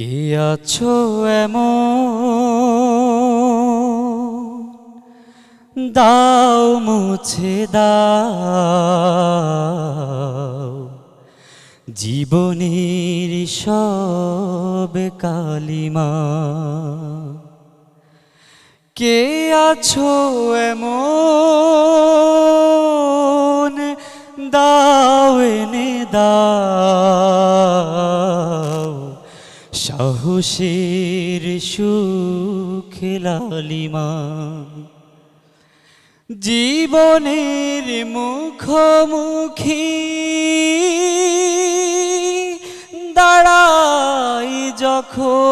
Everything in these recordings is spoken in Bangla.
কে আছো এমন? দাও মুছে, দাও। জীবনের সব কালিমা। কে আছো এমন? দাও এনে দাও। সাহসের সুখ জীবনের মুখোমুখি দাঁড়াই যখন।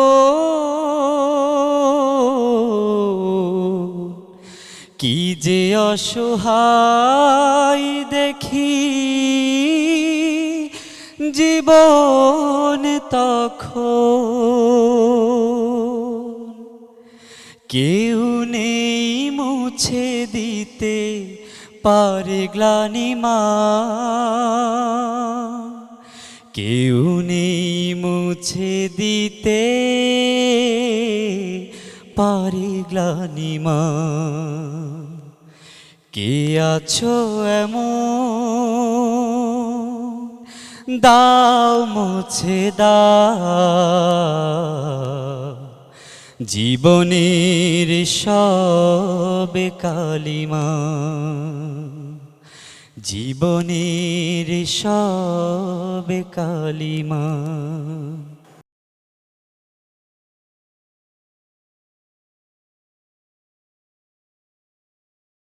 কি যে অসহায় দেখি জীবন তখন কেউ নেই মুছে দিতে পারে গ্লানিমা কেউ নেই মুছে দিতে পারে গ্লানিমা কে আছো এমন দাও মুছে দাও। জীবনের সব কালিমা। জীবনের সব কালিমা।